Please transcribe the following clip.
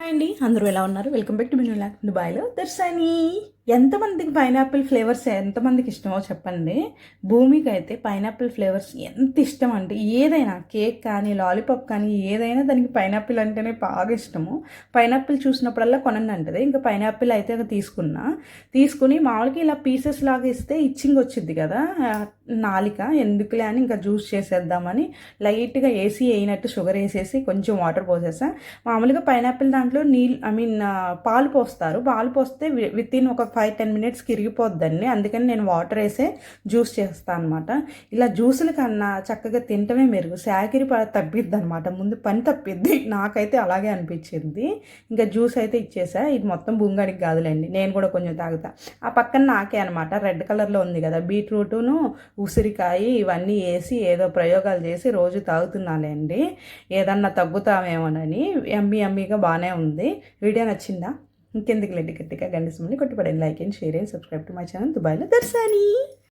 Hi అండి. అందరూ ఎలా ఉన్నారు? Welcome back to mini lock దుబాయ్లో దర్శని! ఎంతమందికి పైనాపిల్ ఫ్లేవర్స్ ఎంతమందికి ఇష్టమో చెప్పండి. భూమికి అయితే పైనాపిల్ ఫ్లేవర్స్ ఎంత ఇష్టం అంటే ఏదైనా కేక్ కానీ లాలీపాప్ కానీ ఏదైనా దానికి పైనాపిల్ అంటేనే బాగా ఇష్టము. పైనాపిల్ చూసినప్పుడల్లా కొనండి అంటది. ఇంకా పైనాపిల్ అయితే తీసుకున్నా. తీసుకుని మామూలుగా ఇలా పీసెస్ లాగా ఇస్తే ఇచ్చింగ్ వచ్చింది కదా. నాలిక ఎందుకులే అని ఇంకా జ్యూస్ చేసేద్దామని లైట్గా వేసి వేయినట్టు షుగర్ వేసేసి కొంచెం వాటర్ పోసేసా. మామూలుగా పైనాపిల్ దాంట్లో నీళ్ళు ఐ మీన్ పాలు పోస్తారు. పాలు పోస్తే విత్ ఇన్ ఒక ఫైవ్ టెన్ మినిట్స్కి ఇరిగిపోద్దండి అందుకని నేను వాటర్ వేసే జ్యూస్ చేస్తాను అనమాట ఇలా జ్యూసుల కన్నా చక్కగా తింటమే మెరుగు. శాకిరి తప్పిద్ది అనమాట ముందు పని తప్పిద్ది. నాకైతే అలాగే అనిపించింది. ఇంకా జ్యూస్ అయితే ఇచ్చేసా. ఇది మొత్తం బుంగడికి కాదులేండి. నేను కూడా కొంచెం తాగుతా. ఆ పక్కన నాకే అనమాట రెడ్ కలర్లో ఉంది కదా బీట్రూటును ఉసిరికాయ ఇవన్నీ వేసి ఏదో ప్రయోగాలు చేసి రోజు తాగుతున్నానండి ఏదన్నా తగ్గుతామేమోనని. ఎమ్మి ఎమ్మిగా బాగానే ఉంది. వీడియో నచ్చిందా? ఇంకెందుకు లేండి గట్టిగా గండి సుమ్మని కొట్టుపడండి like and share and subscribe to my channel దుబాయ్లో దర్శాని.